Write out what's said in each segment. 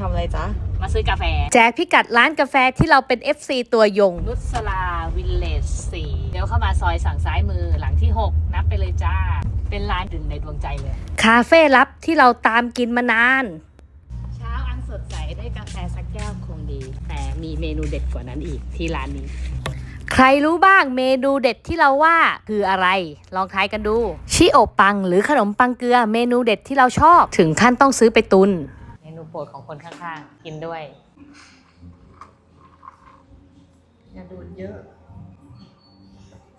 ทำอะไรจ๊ะ มาซื้อกาแฟ แจกพิกัดร้านกาแฟที่เราเป็น FC ตัวยง นุสลาวิลเลจสี่เดี๋ยวเข้ามาซอยสั่งซ้ายมือหลังที่ 6 นับไปเลยจ้า เป็นร้านดึงในดวงใจเลย คาเฟ่ลับที่เราตามกินมานาน เช้าอันสดใสได้กาแฟสักแก้วคงดี แต่มีเมนูเด็ดกว่านั้นอีกที่ร้านนี้ ใครรู้บ้างเมนูเด็ดที่เราว่าคืออะไร ลองทายกันดู ชิโอปังหรือขนมปังเกลือเมนูเด็ดที่เราชอบ ถึงขั้นต้องซื้อไปตุนเมนู โปรดของคนข้างๆ กินด้วย อย่าดูดเยอะ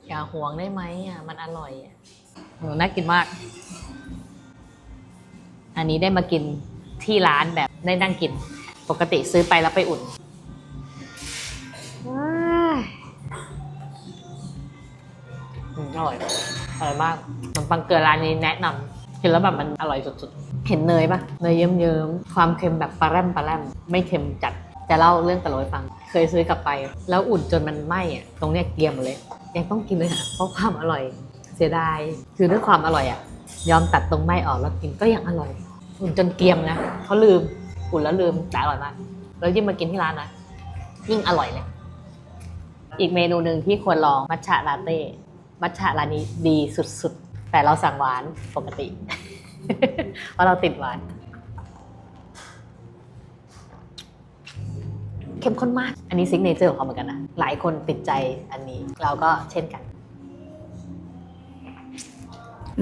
อย่าหวงได้ไหมอะ มันอร่อยอะโหน่ากินมาก อันนี้ได้มากินที่ร้านแบบได้นั่งกิน ปกติซื้อไปแล้วไปอุ่นว้ายอืมอร่อยอร่อยมากขนมปังเกลือร้านนี้แนะนำ กินแล้วแบบมันอร่อยสุดๆ เห็นเนยปะเนยเยิ้มๆ ความเค็มแบบปลาแรมปลาแรมไม่เค็มจัด จะเล่าเรื่องตลกให้ฟัง เคยซื้อกลับไป แล้วอุ่นจนมันไหม้อะตรงเนี้ยเกรียมหมดเลย ยังต้องกินเลยค่ะเพราะความอร่อย เสียดาย คือด้วยความอร่อยอะยอมตัดตรงไหม้ออกแล้วกินก็ยังอร่อย อุ่นจนเกรียมนะเขาลืม อุ่นแล้วลืมแต่อร่อยมาก แล้วยิ่งมากินที่ร้านนะ ยิ่งอร่อยเลย อีกเมนูหนึ่งที่ควรลองมัทฉะลาเต้ มัทฉะร้านนี้ดีสุดๆ แต่เราสั่งหวานปกติ เพราะเราติดหวาน เข้มข้นมาก อันนี้ซิกเนเจอร์ของเขาเหมือนกันนะ หลายคนติดใจอันนี้ เราก็เช่นกัน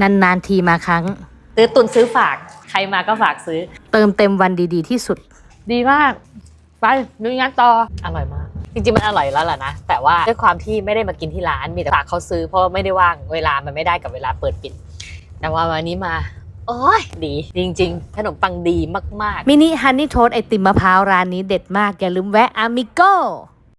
นานๆทีมาครั้ง ซื้อตุนซื้อฝาก ใครมาก็ฝากซื้อ เติมเต็มวันดีๆที่สุด ดีมาก ไปดูงานต่ออร่อยมาก จริงๆมันอร่อยแล้วแหละนะ แต่ว่าด้วยความที่ไม่ได้มากินที่ร้าน มีแต่ฝากเขาซื้อเพราะไม่ได้ว่างเวลามันไม่ได้กับเวลาเปิดปิด แต่ว่าวันนี้มาโอ้ยดี จริง ๆ ขนมปังดีมากๆ มินิฮันนี่โทสไอติมมะพร้าวร้านนี้เด็ดมาก อย่าลืมแวะอามิโก